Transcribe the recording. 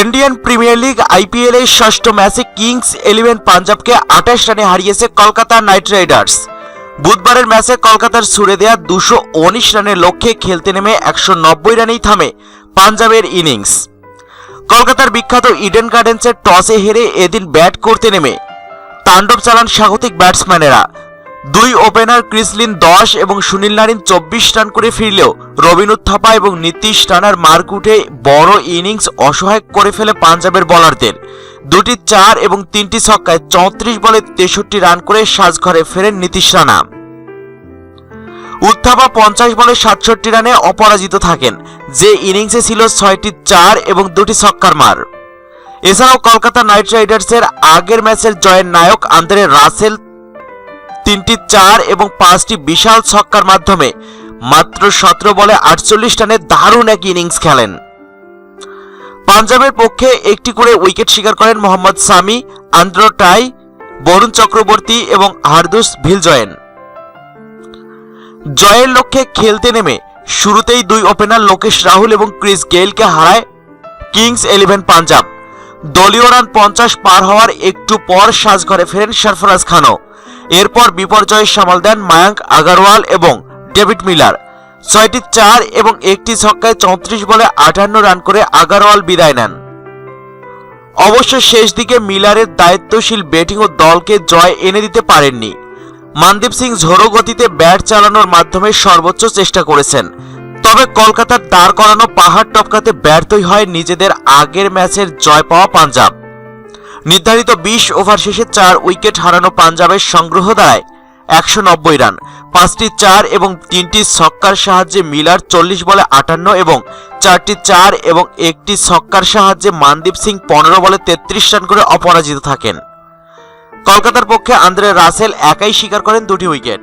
Indian premier league IPL এর ষষ্ঠ ম্যাচে কিংস ইলেভেন পাঞ্জাবকে আঠাশ রানে হারিয়েছে কলকাতা নাইট রাইডার্স। বুধবারের ম্যাচে কলকাতার ছুড়ে দেয়া দুশো উনিশ রানের লক্ষ্যে খেলতে নেমে একশো নব্বই রানেই থামে পাঞ্জাবের ইনিংস। কলকাতার বিখ্যাত ইডেন গার্ডেন্সের টসে হেরে এদিন ব্যাট করতে নেমে। তাণ্ডব চালান স্বাগতিক ব্যাটসম্যানেরা। দুই ওপেনার ক্রিসলিন দশ এবং সুনীল নারিন চব্বিশ রান করে ফিরলেও রবিন উত্থাপা এবং নীতিশ রানার উঠে বড় ইনিংস অসহায় করে ফেলে পাঞ্জাবের বোলারদের। দুটি চার এবং তিনটি ছক্কায় চৌত্রিশ বলে তেষট্টি রান করে সাজঘরে ফেরেন নীতিশ রানা। উত্থাপা পঞ্চাশ বলে সাতষট্টি রানে অপরাজিত থাকেন, যে ইনিংসে ছিল ছয়টি চার এবং দুটি ছক্কার মার। এছাড়াও কলকাতা নাইট রাইডার্সের আগের ম্যাচের জয়ের নায়ক আন্দ্রে রাসেল তিনটি চার এবং পাঁচটি বিশাল ছক্কার মাধ্যমে মাত্র সতেরো বলে আটচল্লিশ রানে দারুণ এক ইনিংস খেলেন। পাঞ্জাবের পক্ষে একটি করে উইকেট শিকার করেন মোহাম্মদ সামি, আন্দ্র টাই, বরুণ চক্রবর্তী এবং হারদুস ভিলজয়েন। জয়ের লক্ষ্যে খেলতে নেমে শুরুতেই দুই ওপেনার লোকেশ রাহুল এবং ক্রিস গেইলকে হারায় কিংস ইলেভেন পাঞ্জাব। দলীয় রান পঞ্চাশ পার হওয়ার একটু পর সাজঘরে ফেরেন সরফরাজ খানও। এরপর বিপর্যয় সামাল দেন মায়াঙ্ক আগারওয়াল এবং ডেভিড মিলার। ছয়টি চার এবং একটি ছক্কায় চৌত্রিশ বলে আটান্ন রান করে আগারওয়াল বিদায় নেন। অবশ্য শেষ দিকে মিলারের দায়িত্বশীল ব্যাটিং ও দলকে জয় এনে দিতে পারেননি। মানদীপ সিং ঝোড়ো গতিতে ব্যাট চালানোর মাধ্যমে সর্বোচ্চ চেষ্টা করেছেন। তবে কলকাতার দাঁড় করানো পাহাড় টপকাতে ব্যর্থই হয় নিজেদের আগের ম্যাচের জয় পাওয়া পাঞ্জাব। নির্ধারিত বিশ ওভার শেষে চার উইকেট হারানো পাঞ্জাবের সংগ্রহ দাঁড়ায় একশো নব্বই রান, পাঁচটি চার এবং তিনটি ছক্কার সাহায্যে মিলার চল্লিশ বলে আটান্ন এবং চারটি চার এবং একটি ছক্কার সাহায্যে মানদীপ সিং পনেরো বলে তেত্রিশ রান করে অপরাজিত থাকেন। কলকাতার পক্ষে আন্দ্রে রাসেল একাই স্বীকার করেন দুটি উইকেট।